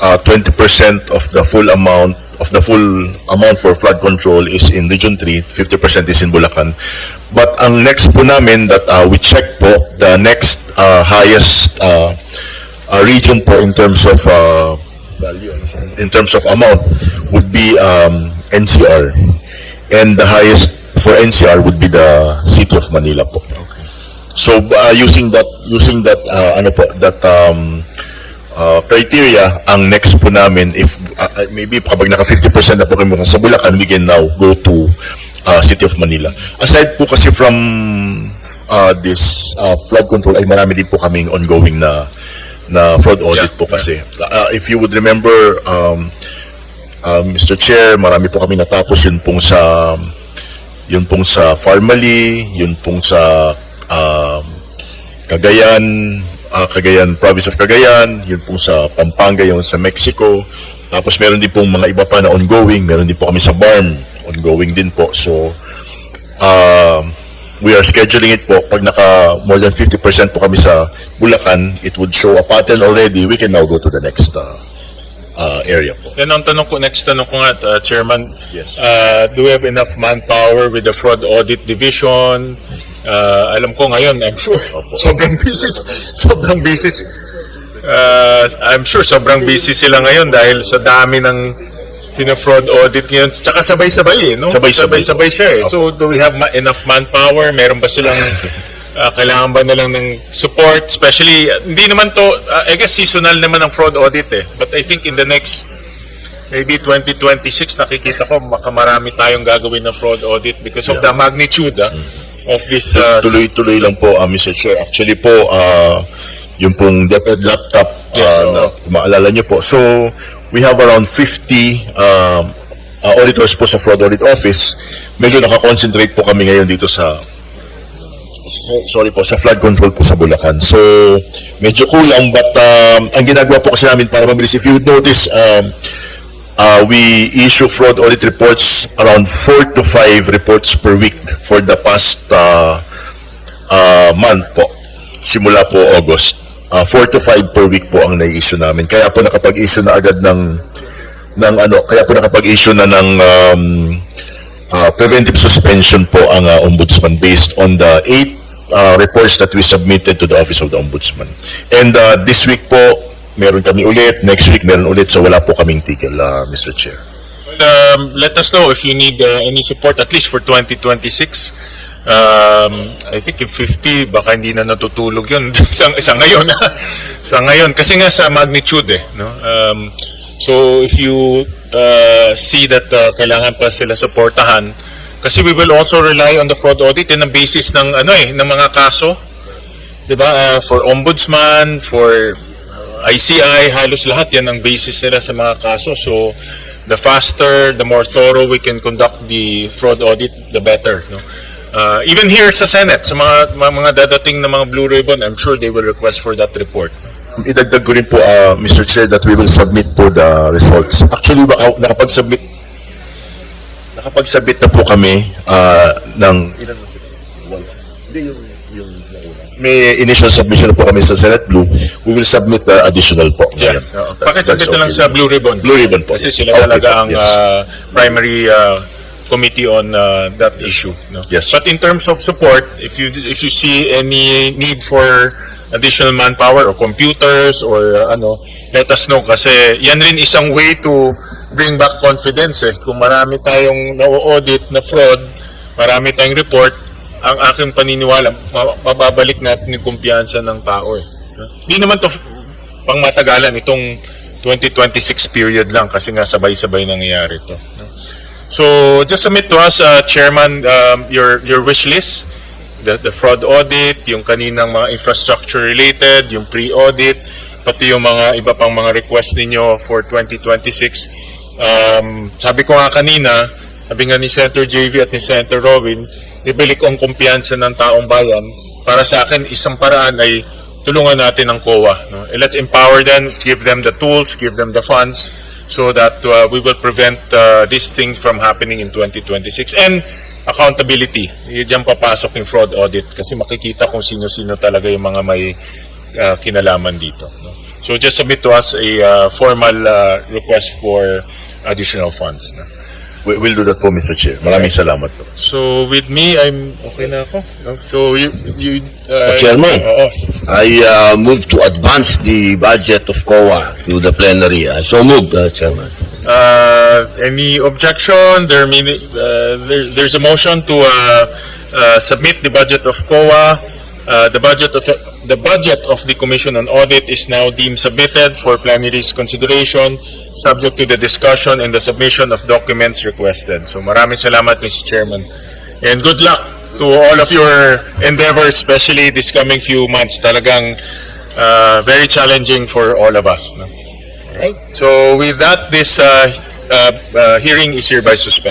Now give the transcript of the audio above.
uh, 20% of the full amount of the full amount for flood control is in Region 3, 50% is in Bulacan. But ang next po namin that uh, we check po, the next uh, highest uh, uh, region po in terms of uh, value, in terms of amount would be um, NCR. And the highest for NCR would be the city of Manila po. So uh, using that using that uh, ano po that um, uh, criteria ang next po namin if uh, uh, maybe kapag naka 50% na po kami sa Bulacan we can now go to uh, City of Manila. Aside po kasi from uh, this uh, flood control ay marami din po kaming ongoing na na fraud audit Yeah, po kasi. Uh, if you would remember um, uh, Mr. Chair, marami po kami natapos yun pong sa yun pong sa Farmally, yun pong sa um, Cagayan, ah, Cagayan, Province of Cagayan, yun pong sa Pampanga, yun sa Mexico. Tapos meron din pong mga iba pa na ongoing, meron din po kami sa BARM, ongoing din po. So, um, we are scheduling it po. Pag naka more than 50% po kami sa Bulacan, it would show a pattern already. We can now go to the next uh, uh, area po. Yan ang tanong ko, next tanong ko nga, uh, Chairman. Yes. Uh, do we have enough manpower with the fraud audit division? Uh, alam ko ngayon, I'm sure, sobrang busy, sobrang busy. Uh, I'm sure sobrang busy sila ngayon dahil sa dami ng pina-fraud audit ngayon. Tsaka sabay-sabay eh, no? Sabay-sabay. Sabay-sabay siya eh. So, do we have ma- enough manpower? Meron ba silang, uh, kailangan ba na lang ng support? Especially, uh, hindi naman to, uh, I guess seasonal naman ang fraud audit eh. But I think in the next maybe 2026 nakikita ko baka marami tayong gagawin ng fraud audit because of the magnitude ah, of this uh, Tuloy-tuloy lang po, uh, Mr. Chair. Actually po, uh, yung pong DepEd laptop, uh, Yes, kung maalala nyo po. So, we have around 50 um, uh, auditors po sa Fraud Audit Office. Medyo nakakoncentrate po kami ngayon dito sa sorry po, sa flood control po sa Bulacan. So, medyo kulang but um, ang ginagawa po kasi namin para mabilis, if you would notice, um, uh, we issue fraud audit reports around 4 to 5 reports per week for the past uh, uh, month po. Simula po August. Uh, 4 to 5 per week po ang nai-issue namin. Kaya po nakapag-issue na agad ng ng ano, kaya po nakapag-issue na ng um, uh, preventive suspension po ang uh, ombudsman based on the eight uh, reports that we submitted to the Office of the Ombudsman. And uh, this week po, meron kami ulit, next week meron ulit, so wala po kaming tigil, uh, Mr. Chair. um, let us know if you need uh, any support at least for 2026 um, I think if 50 baka hindi na natutulog yun. Sa, sa ngayon. Sa ngayon. Kasi nga sa magnitude eh no? Um, so if you uh, see that uh, kailangan pa sila supportahan kasi we will also rely on the fraud audit in ang basis ng ano eh ng mga kaso. 'di ba? Uh, for ombudsman for ICI halos lahat yan ang basis nila sa mga kaso so the faster the more thorough we can conduct the fraud audit the better no uh, even here sa Senate sa mga mga, mga dadating na mga blue ribbon I'm sure they will request for that report Idagdag ko rin po, uh, Mr. Chair, that we will submit po the results. Actually, baka, nakapag-submit nakapag-submit na po kami uh, ng ilan na sila? Wala. Hindi yung, yung nauna. May initial submission po kami sa Senate Blue. We will submit the additional po. yeah Ngayon. pakisabit na lang sa blue ribbon Blue ribbon po. kasi sila Okay talaga ang yes. uh, primary uh, committee on uh, that issue no Yes. but in terms of support if you if you see any need for additional manpower or computers or uh, ano let us know kasi yan rin isang way to bring back confidence eh kung marami tayong na-audit na fraud marami tayong report ang aking paniniwala ma- mababalik natin yung kumpiyansa ng tao eh hindi naman to pang matagalan itong 2026 period lang kasi nga sabay-sabay nangyayari to. So just submit to us, uh, Chairman, um, your your wish list, the, the fraud audit, yung kaninang mga infrastructure related, yung pre-audit, pati yung mga iba pang mga request ninyo for 2026. Um, sabi ko nga kanina, sabi nga ni Senator JV at ni Senator Robin, ibalik ang kumpiyansa ng taong bayan. Para sa akin, isang paraan ay tulungan natin ang COA. No? Eh, Let's empower them, give them the tools, give them the funds, so that uh, we will prevent uh, this thing from happening in 2026. And accountability. Yan Diyan papasok yung fraud audit kasi makikita kung sino-sino talaga yung mga may uh, kinalaman dito. No? So just submit to us a uh, formal uh, request for additional funds. no? We, we'll do that po, Mr. Chair. Maraming salamat po. So with me, I'm okay na ako. no? So you, you uh, Chairman. Oo. I uh, move to advance the budget of COA to the plenary. I so moved, uh, Chairman. Uh, any objection? There, mean, uh, there, there's a motion to uh, uh, submit the budget of COA. Uh, the budget of the budget of the Commission on Audit is now deemed submitted for plenary's consideration, subject to the discussion and the submission of documents requested. So maraming salamat, Mr. Chairman, and good luck to all of your endeavors, especially this coming few months. Talagang uh, very challenging for all of us. No? So with that, this uh, uh, uh, hearing is hereby suspended.